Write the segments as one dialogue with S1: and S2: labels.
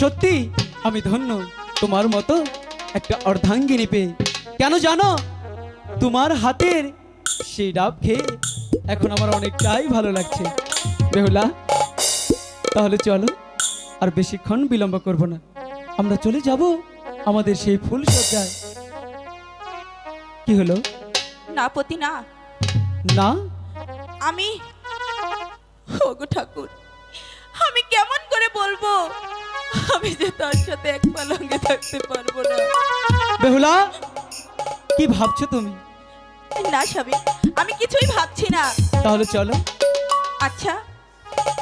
S1: সত্যি আমি ধন্য। তোমার মতো একটা অর্ধাঙ্গিনী পেয়ে। কেন জানো? তোমার হাতের সেই ডাব খেয়ে এখন আমার অনেকটাই ভালো লাগছে। বেহুলা তাহলে চলো আর বেশিক্ষণ বিলম্ব করব না। আমরা চলে যাব আমাদের সেই ফুল সজ্জায় কি হলো?
S2: না পতি না।
S1: না?
S2: আমি ওগো ঠাকুর আমি যে তার সাথে এক পালঙ্গে থাকতে পারব না।
S1: বেহুলা কি ভাবছ তুমি?
S2: না স্বামী আমি কিছুই ভাবছি না।
S1: তাহলে চলো।
S2: আচ্ছা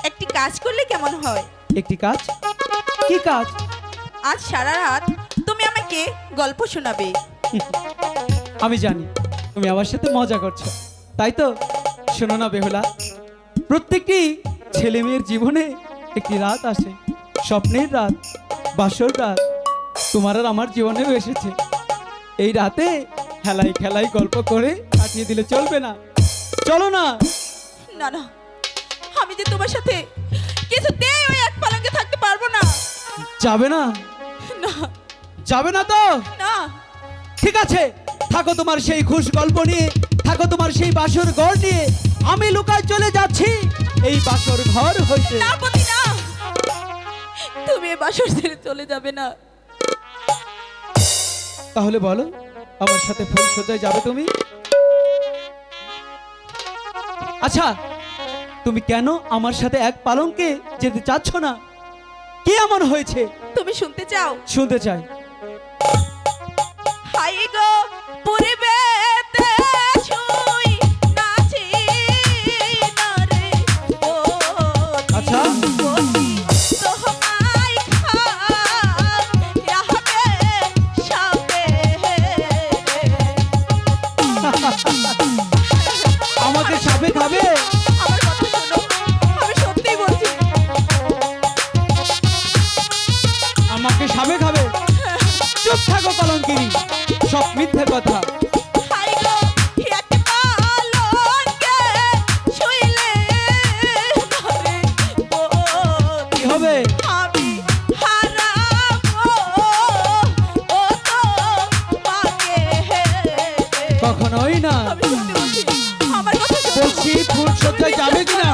S2: একটি কাজ করলে কেমন হয়?
S1: একটি কাজ? কি কাজ?
S2: আজ সারা রাত তুমি আমাকে গল্প শোনাবে।
S1: আমি জানি তুমি আমার সাথে মজা করছ। তাই তো শোনো না বেহুলা প্রত্যেকটি ছেলে মেয়ের জীবনে একটি রাত আসে। স্বপ্নের রাত বাসর রাত তোমার আর আমার জীবনেও এসেছে। এই রাতে খেলাই খেলাই গল্প করে কাটিয়ে দিলে চলবে না। চলো না।
S2: না না আমি যে তোমার সাথে কিছুতেই ওই এক পালঙ্গে থাকতে পারব না।
S1: যাবে না।
S2: না।
S1: যাবে না তো?
S2: না।
S1: ঠিক আছে থাকো তোমার সেই খুশ গল্প নিয়ে থাকো তোমার সেই বাসর ঘর নিয়ে। আমি লুকায় চলে যাচ্ছি এই বাসর ঘর হইতে।
S2: না তুমি এ বাসর ছেড়ে চলে যাবে না।
S1: তাহলে বলো আমার সাথে ফুল সজ্জায় যাবে তুমি? আচ্ছা তুমি কেন আমার সাথে এক পালঙ্কে যেতে চাচ্ছ না? কি এমন হয়েছে?
S2: তুমি শুনতে চাও?
S1: শুনতে চাই।
S2: হাই গো পূর্বেতে
S1: মিথ্যে কথা। হবে? কখনোই না।
S2: বলছি।
S1: ফুল সজ্জায় যাবে কিনা?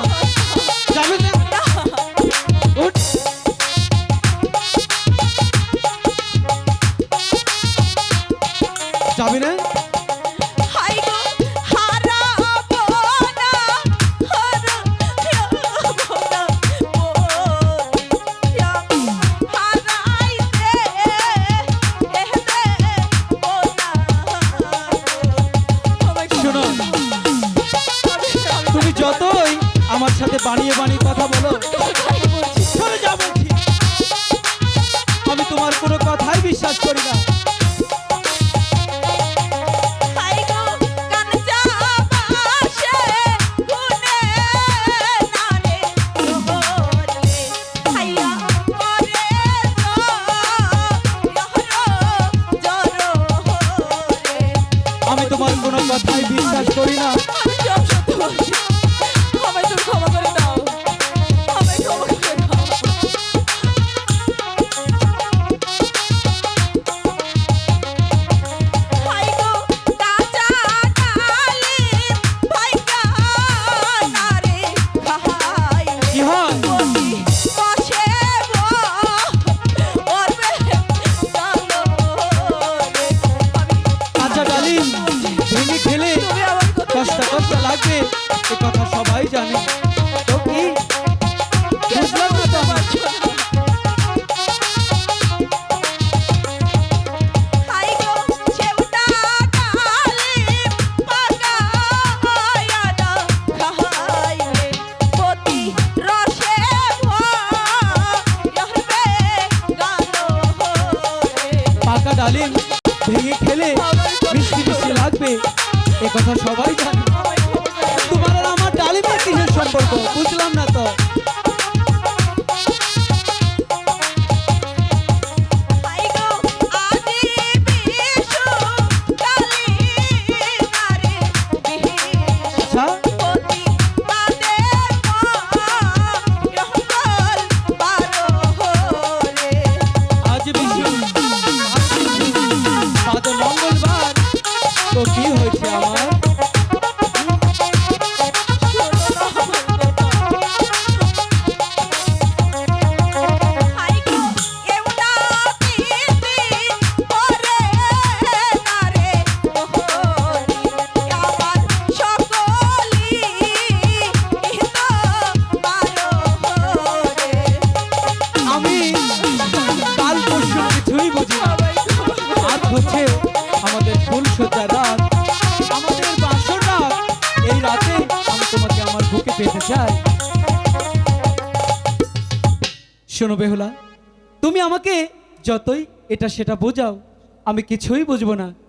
S1: বানিয়ে বানিয়ে কথা বলো। আমি তোমার কোনো কথাই বিশ্বাস করি না। আমি তোমার কোনো কথাই বিশ্বাস করি না।
S2: ক্ষমা করে দাও কথা
S1: জানে। তো কি? বুঝলাম না তো আমার।
S2: হাই গো সেউটা ডালিম
S1: ভেঙে খেলে মিষ্টি মিষ্টি লাগবে। এ কথা সবাই জানে। তোমার ডালিমের কিসের সম্পর্ক? বুঝলাম না তো। আচ্ছা।
S2: Tokyo.
S1: শোনো বেহুলা তুমি আমাকে যতই এটা সেটা বোঝাও আমি কিছুই বুঝব না।